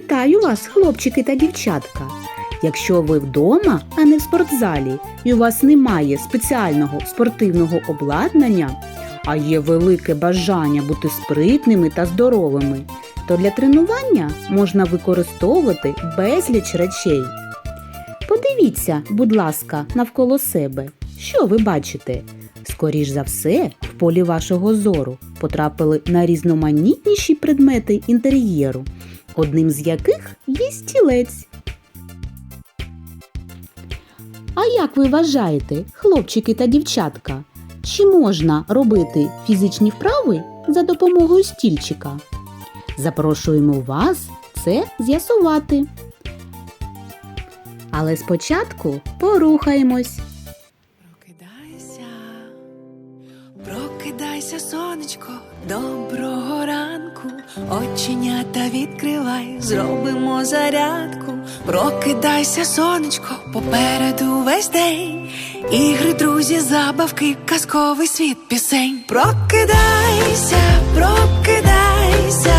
Вітаю вас, хлопчики та дівчатка! Якщо ви вдома, а не в спортзалі, і у вас немає спеціального спортивного обладнання, а є велике бажання бути спритними та здоровими, то для тренування можна використовувати безліч речей. Подивіться, будь ласка, навколо себе. Що ви бачите? Скоріш за все, в полі вашого зору потрапили на різноманітніші предмети інтер'єру, одним з яких є стілець. А як ви вважаєте, хлопчики та дівчатка, чи можна робити фізичні вправи за допомогою стільчика? Запрошуємо вас це з'ясувати. Але спочатку порухаємось. Прокидайся, прокидайся, сонечко, ранку, оченята відкривай, зробимо зарядку. Прокидайся, сонечко, попереду весь день. Ігри, друзі, забавки, казковий світ пісень. Прокидайся, прокидайся,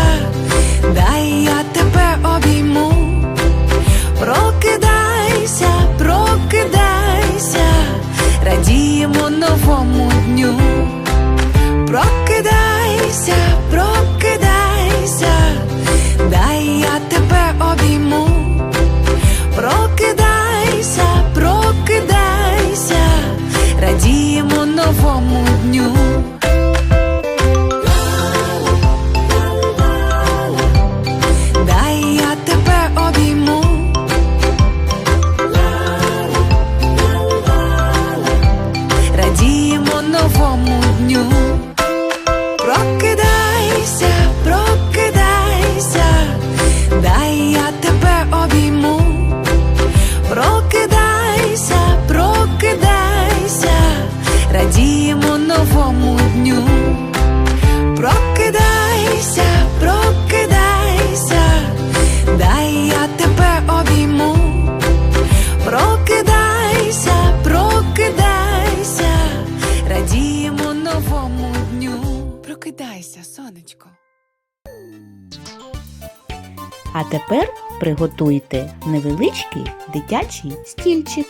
А тепер приготуйте невеличкий дитячий стільчик.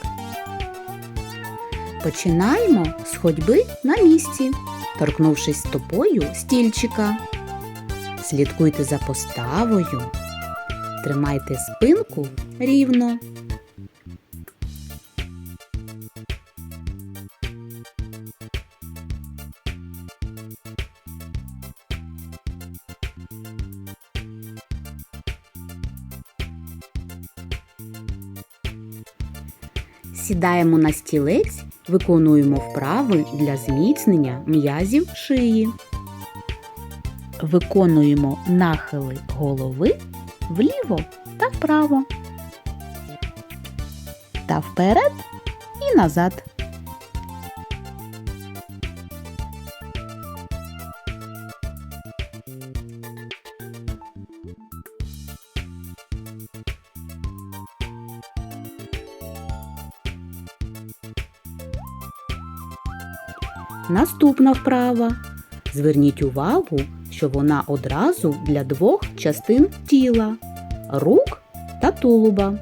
Починаємо з ходьби на місці, торкнувшись стопою стільчика. Слідкуйте за поставою. Тримайте спинку рівно. Сідаємо на стілець, виконуємо вправи для зміцнення м'язів шиї. Виконуємо нахили голови вліво та вправо. Та вперед і назад. Наступна вправа. Зверніть увагу, що вона одразу для двох частин тіла рук та тулуба.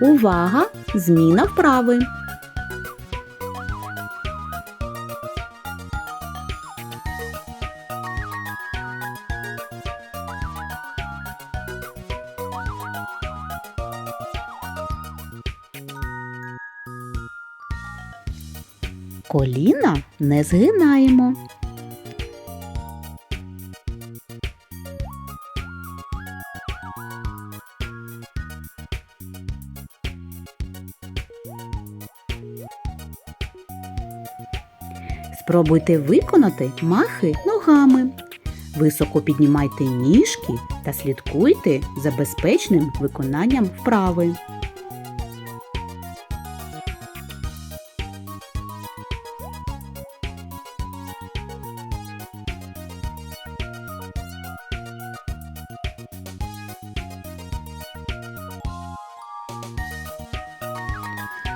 Увага! Зміна вправи. Коліна не згинаємо. Спробуйте виконати махи ногами. Високо піднімайте ніжки та слідкуйте за безпечним виконанням вправи.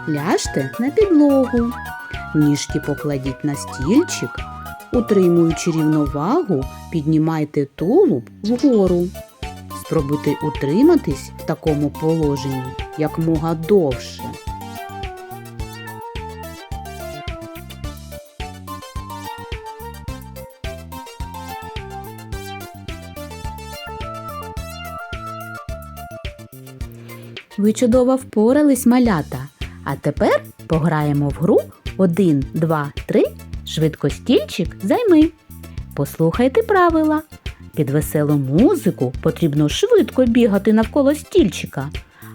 Ляжте на підлогу. Ніжки покладіть на стільчик. Утримуючи рівновагу, піднімайте тулуб вгору. Спробуйте утриматись в такому положенні якмога довше. Ви чудово впорались, малята. А тепер пограємо в гру 1, 2, 3. Швидко стільчик займи. Послухайте правила. Під веселу музику потрібно швидко бігати навколо стільчика,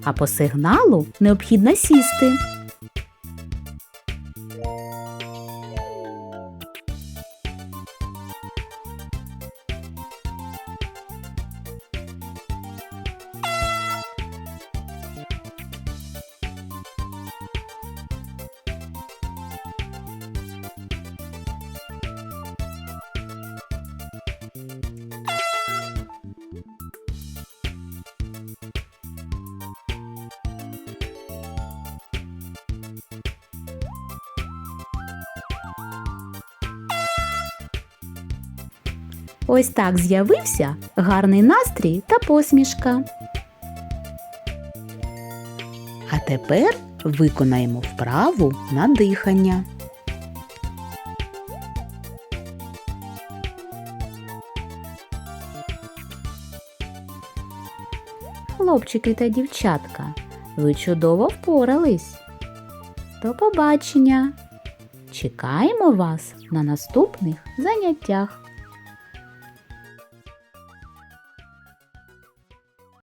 а по сигналу необхідно сісти. Ось так з'явився гарний настрій та посмішка. А тепер виконаємо вправу на дихання. Хлопчики та дівчатка, ви чудово впорались. До побачення! Чекаємо вас на наступних заняттях.